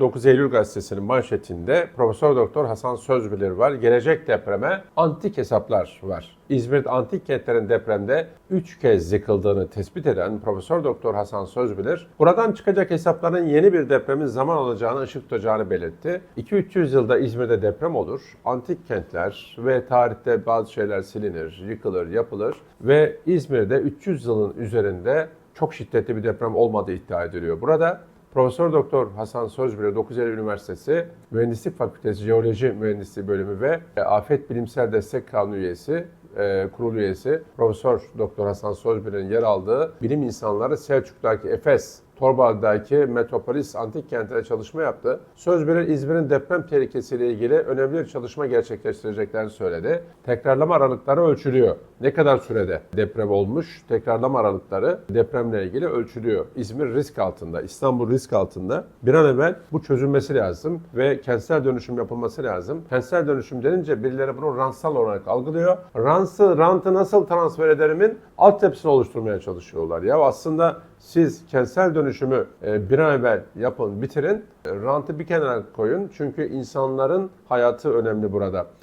9 Eylül gazetesinin manşetinde Profesör Doktor Hasan Sözbilir var. Gelecek depreme antik hesaplar var. İzmir antik kentlerin depremde 3 kez yıkıldığını tespit eden Profesör Doktor Hasan Sözbilir, buradan çıkacak hesapların yeni bir depremin zaman alacağını ışık tutacağını belirtti. 2-300 yılda İzmir'de deprem olur. Antik kentler ve tarihte bazı şeyler silinir, yıkılır, yapılır ve İzmir'de 300 yılın üzerinde çok şiddetli bir deprem olmadığı iddia ediliyor. Burada Profesör Doktor Hasan Sözbüre 9 Eylül Üniversitesi Mühendislik Fakültesi Jeoloji Mühendisliği Bölümü ve e, Afet Bilimsel Destek Kanunu üyesi, e, kurul üyesi Profesör Doktor Hasan Sözbüre'nin yer aldığı bilim insanları Selçuk'taki Efes Torbalı'daki Metropolis antik kentine çalışma yaptı. Sözbürer İzmir'in deprem tehlikesiyle ilgili önemli bir çalışma gerçekleştireceklerini söyledi. Tekrarlama aralıkları ölçülüyor. Ne kadar sürede deprem olmuş? Tekrarlama aralıkları depremle ilgili ölçülüyor. İzmir risk altında, İstanbul risk altında. Bir an evvel bu çözülmesi lazım ve kentsel dönüşüm yapılması lazım. Kentsel dönüşüm denince birileri bunu rantsal olarak algılıyor. Rantı, rantı nasıl transfer ederimin altyapısını oluşturmaya çalışıyorlar. Ya aslında siz kentsel dönüşümü e, bir an evvel yapın, bitirin. E, Rantı bir kenara koyun. Çünkü insanların hayatı önemli burada.